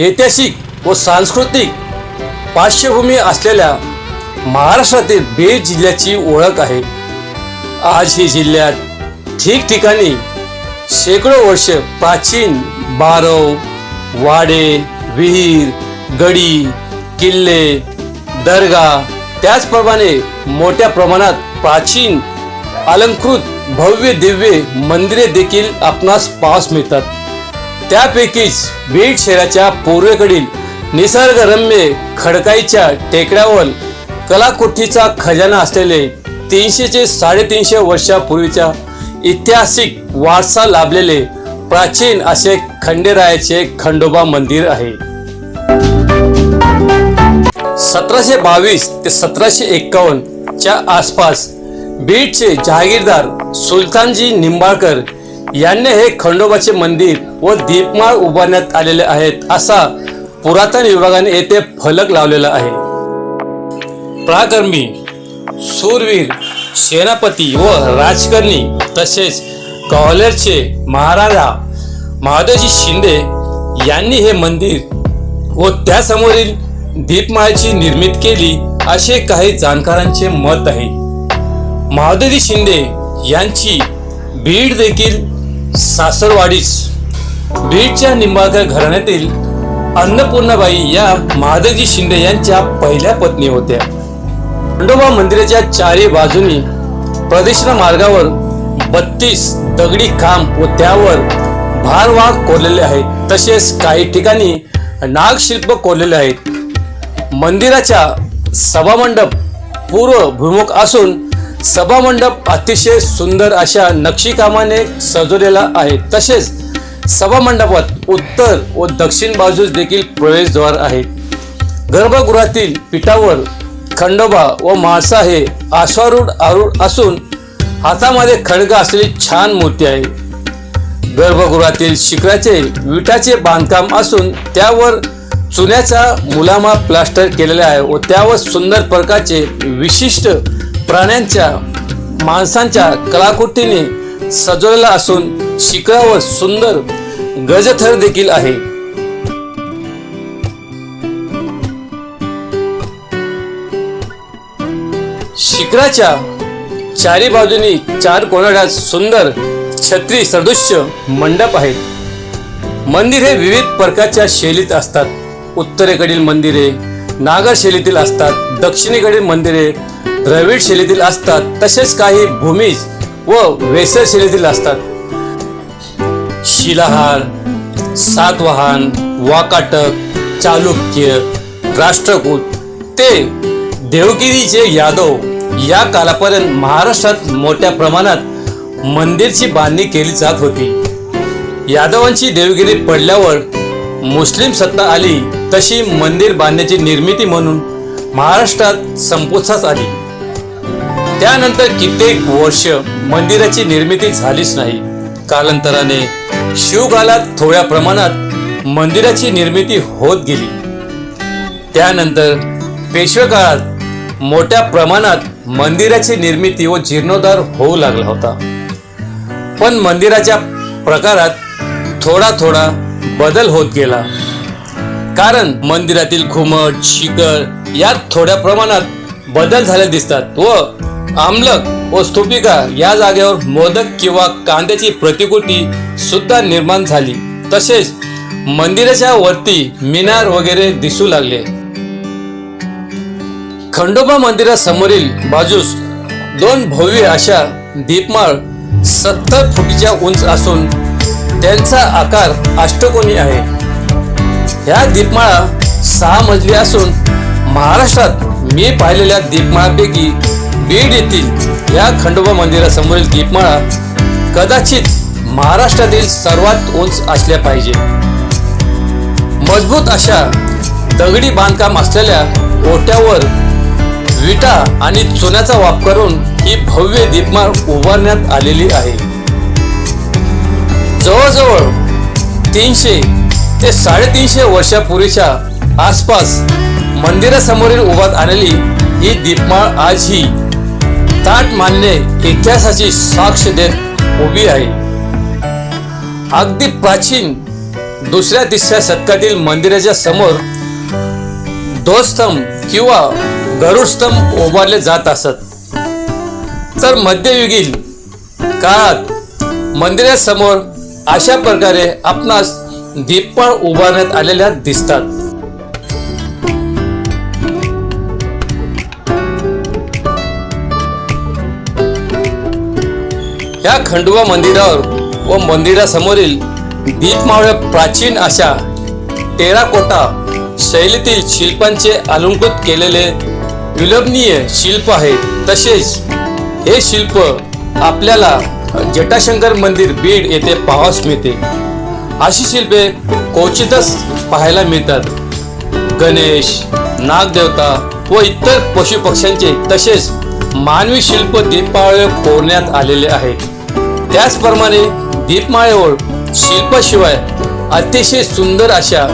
ऐतिहासिक व सांस्कृतिक पार्श्वभूमी असलेल्या महाराष्ट्रातील बीड जिल्ह्याची ओळख आहे. आज ही जिल्ह्यात ठिकठिकाणी शेकडो वर्ष प्राचीन बारव वाडे विहीर गडी किल्ले दर्गा त्याचप्रमाणे मोठ्या प्रमाणात प्राचीन अलंकृत भव्य दिव्य मंदिरे देखील आपणास पाहास मिळतात. त्यापैकीच बीड शहराच्या पूर्वेकडील निसर्गरम्य खडकाईच्या टेकड्यावर कलाकुठीचा खजाना असलेले तीनशे ते साडेतीनशे वर्षापूर्वीच्या ऐतिहासिक वारसा लाभलेले प्राचीन असे खंडेरायाचे खंडोबा मंदिर आहे. सतराशे बावीस ते सतराशे एक्कावन्न च्या आसपास बीडचे जहागीरदार सुलतानजी निंबाळकर यांनी हे खंडोबाचे मंदिर व दीपमाळ उभारण्यात आलेले आहेत असा पुरातन विभागाने येथे फलक लावलेला आहे. प्राकर्मी सूरवीर सेनापती व राजकारणी तसेच ग्वाल्हेरचे महाराजा महादजी शिंदे यांनी हे मंदिर व त्यासमोरील दीपमाळची निर्मिती केली असे काही जाणकारांचे मत आहे. महादजी शिंदे यांची बीड देखील सासरवाडीस बीडच्या निंबाळकर घराण्यातील अन्नपूर्णाबाई या महादजी शिंदे यांच्या पहिल्या पत्नी होत्या. खंडोबा मंदिराच्या चारी बाजूनी प्रदक्षिणा मार्गावर बत्तीस दगडी खांब व त्यावर भारवाग कोरलेले आहेत. तसेच काही ठिकाणी नागशिल्प कोरलेले आहेत. मंदिराच्या सभामंडप पूर्व भूमुख असून सभामंडप अतिशय सुंदर अशा नक्षीकामाने सजवलेला आहे. तसेच सभामंडपात उत्तर व दक्षिण बाजूस देखील प्रवेशद्वार आहे. गर्भगृहातील पिठावर खंडोबा व माळसा हे आश्वारूढ आरूढ असून हातामध्ये खडगा असलेली छान मूर्ती आहे. गर्भगृहातील शिखराचे विटाचे बांधकाम असून त्यावर चुन्याचा मुलामा प्लास्टर केलेला आहे व त्यावर सुंदर प्रकारचे विशिष्ट प्राण्यांच्या माणसांच्या कलाकृतीने सजवलेला असून शिखरावर सुंदर गजथर देखील आहे. शिखराच्या चारी बाजूनी चार कोनाड्यात सुंदर छत्री सदृश्य मंडप आहेत. मंदिर हे विविध प्रकारच्या शैलीत असतात. उत्तरेकडील मंदिरे नागर शैलीतील असतात. दक्षिणेकडील मंदिरे द्रविड शैलीतील असतात तसेच काही भूमिज व वेसर शैलीतील असतात. शिलाहार सातवाहन वाकाटक चालुक्य राष्ट्रकूट ते देवगिरीचे यादव या कालापर्यंत महाराष्ट्रात मोठ्या प्रमाणात मंदिरची बांधणी केली जात होती. यादवांची देवगिरी पडल्यावर मुस्लिम सत्ता आली तशी मंदिर बांधण्याची निर्मिती म्हणून महाराष्ट्रात संपुष्टात आली. त्यानंतर कित्येक वर्ष मंदिराची निर्मिती झालीच नाही. कालांतराने शिवकालात थोड्या प्रमाणात मंदिराची निर्मिती होत गेली. त्यानंतर पेशवेकाळात मोठ्या प्रमाणात मंदिराची निर्मिती व जीर्णोद्धार होऊ लागला होता. पण मंदिराच्या प्रकारात थोडा थोडा बदल होत गेला. कारण मंदिरातील घुमट शिखर यात थोड्या प्रमाणात बदल झाले दिसतात व आमलक व स्तूपिका या जागेवर मोदक किंवा कांद्याची प्रतिकृती सुद्धा निर्माण झाली. तसेच मंदिराच्या वरती मिनार वगैरे दिसू लागले. खंडोबा मंदिरासमोरील बाजूस दोन भव्य अशा दीपमाळ सत्तर फुटीच्या उंच असून त्यांचा आकार अष्टकोनी आहे. ह्या दीपमाळा सहा मजली असून महाराष्ट्रात मी पाहिलेल्या दीपमाळापैकी बीड येथील या खंडोबा मंदिरासमोरील दीपमाळा कदाचित महाराष्ट्रातील सर्वात उंच असल्या पाहिजे. मजबूत अशा दगडी बांधकाम असलेल्या ओट्यावर विटा आणि चुन्याचा वापर करून ही भव्य दीपमाळ उभारण्यात आलेली आहे. जवळजवळ तीनशे ते साडेतीनशे वर्षापूर्वीच्या आसपास मंदिरासमोरील उभात आलेली ही दीपमाळ आजही ताट मानले इतिहासाची साक्ष देत उभी आहे. अगदी प्राचीन दुसऱ्या तिसऱ्या शतकातील मंदिराच्या समोर ध्वजस्तंभ किंवा गरुडस्तंभ उभारले जात असत. तर मध्ययुगीन काळात मंदिरासमोर अशा प्रकारे आपणास दीपमाळ उभारण्यात आलेल्या दिसतात. खंडोबा मंदिरावर व मंदिरासमोरील दीपमावळ्या प्राचीन अशा टेराकोटा शैलीतील शिल्पांचे अलंकृत केलेले विलंबनीय शिल्प आहे. तसेच हे शिल्प आपल्याला जटाशंकर मंदिर बीड येथे पाहावयास मिळते. अशी शिल्पे क्वचितच पाहायला मिळतात. गणेश नागदेवता व इतर पशुपक्ष्यांचे तसेच मानवी शिल्प दीपावळीवर कोरण्यात आलेले आहेत. त्याचप्रमाणे दीपमाळेवर शिल्पाशिवाय अतिशय सुंदर अशा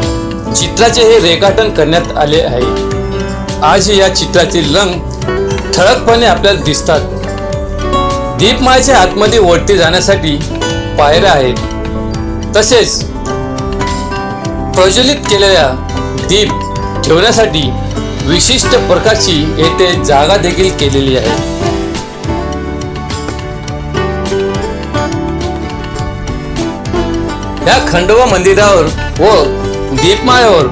चित्राचे हे रेखाटन करण्यात आले आहे. आज या चित्रातील रंग ठळकपणे आपल्याला दिसतात. दीपमाळेच्या आतमध्ये वरती जाण्यासाठी पायऱ्या आहेत. तसेच प्रज्वलित केलेल्या दीप ठेवण्यासाठी विशिष्ट प्रकारची येथे जागा देखील केलेली आहे. या खंडोबा मंदिरावर व दीपमाळ्यावर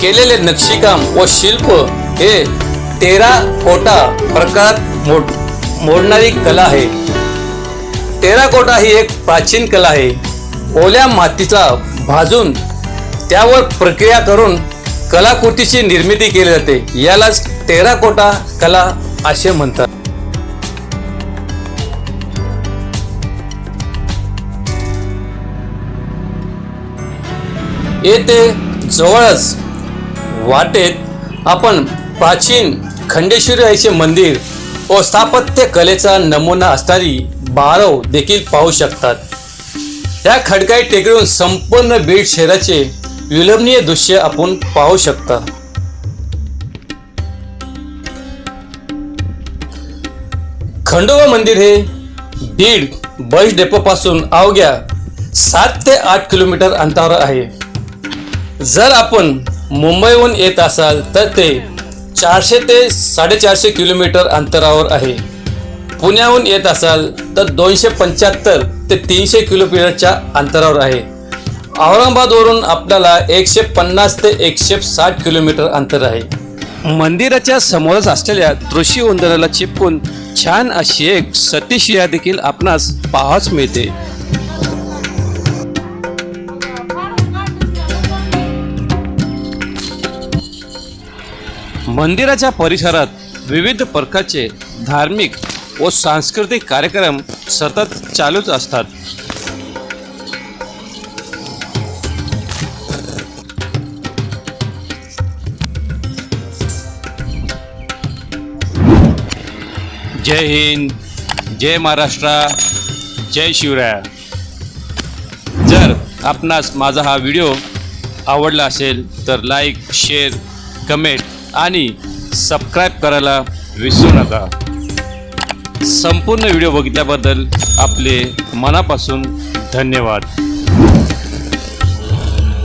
केलेले नक्षीकाम व शिल्प हे तेरा कोटा प्रकारात मोड मोडणारी कला आहे. टेराकोटा ही एक प्राचीन कला आहे. ओल्या मातीचा भाजून त्यावर प्रक्रिया करून कलाकृतीची निर्मिती केली जाते. यालाच टेराकोटा कला असे म्हणतात. येथे जवळच वाटेत आपण प्राचीन खंडेश्वरी मंदिर व स्थापत्य कलेचा नमुना असणारी बारव देखील पाहू शकतात. त्या खडकाई टेकडून संपूर्ण बीड शहराचे विलंबनीय दृश्य आपण पाहू शकता. खंडोबा मंदिर हे बीड बस डेपो पासून अवघ्या सात ते आठ किलोमीटर अंतरावर आहे. जर आपण मुंबईहून येत असाल तर ते चारशे ते साडेचारशे किलोमीटर अंतरावर आहे. पुण्याहून येत असाल तर दोनशे पंच्याहत्तर ते तीनशे किलोमीटरच्या अंतरावर आहे. औरंगाबादवरून आपल्याला एकशे पन्नास ते एकशे साठ किलोमीटर अंतर आहे. मंदिराच्या समोरच असलेल्या दृश्य उंदराला चिपकून छान अशी एक सतीशिया देखील आपणास पाहाच मिळते. मंदिराच्या परिसरात विविध प्रकारचे धार्मिक व सांस्कृतिक कार्यक्रम सतत चालूच असतात. जय हिंद जय महाराष्ट्र जय शिवराय. जर आपणास माझा हा व्हिडिओ आवडला असेल तर लाईक शेअर कमेंट आणि सबस्क्राईब करायला विसरू नका. संपूर्ण व्हिडिओ बघितल्याबद्दल आपले मनापासून धन्यवाद.